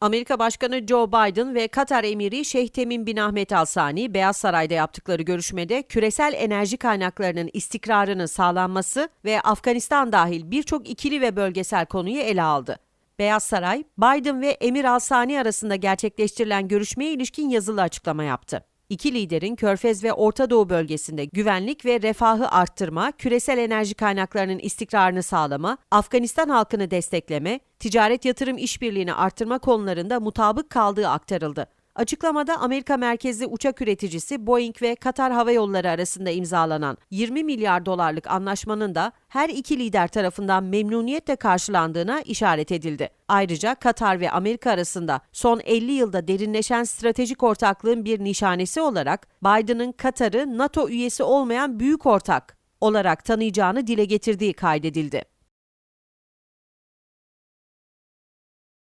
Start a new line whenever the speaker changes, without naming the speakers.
Amerika Başkanı Joe Biden ve Katar Emiri Şeyh Temim bin Ahmet Al Sani, Beyaz Saray'da yaptıkları görüşmede küresel enerji kaynaklarının istikrarının sağlanması ve Afganistan dahil birçok ikili ve bölgesel konuyu ele aldı. Beyaz Saray, Biden ve Emir Al Sani arasında gerçekleştirilen görüşmeye ilişkin yazılı açıklama yaptı. İki liderin Körfez ve Orta Doğu bölgesinde güvenlik ve refahı arttırma, küresel enerji kaynaklarının istikrarını sağlama, Afganistan halkını destekleme, ticaret yatırım işbirliğini arttırma konularında mutabık kaldığı aktarıldı. Açıklamada Amerika merkezli uçak üreticisi Boeing ve Katar Hava Yolları arasında imzalanan 20 milyar dolarlık anlaşmanın da her iki lider tarafından memnuniyetle karşılandığına işaret edildi. Ayrıca Katar ve Amerika arasında son 50 yılda derinleşen stratejik ortaklığın bir nişanesi olarak Biden'ın Katar'ı NATO üyesi olmayan büyük ortak olarak tanıyacağını dile getirdiği kaydedildi.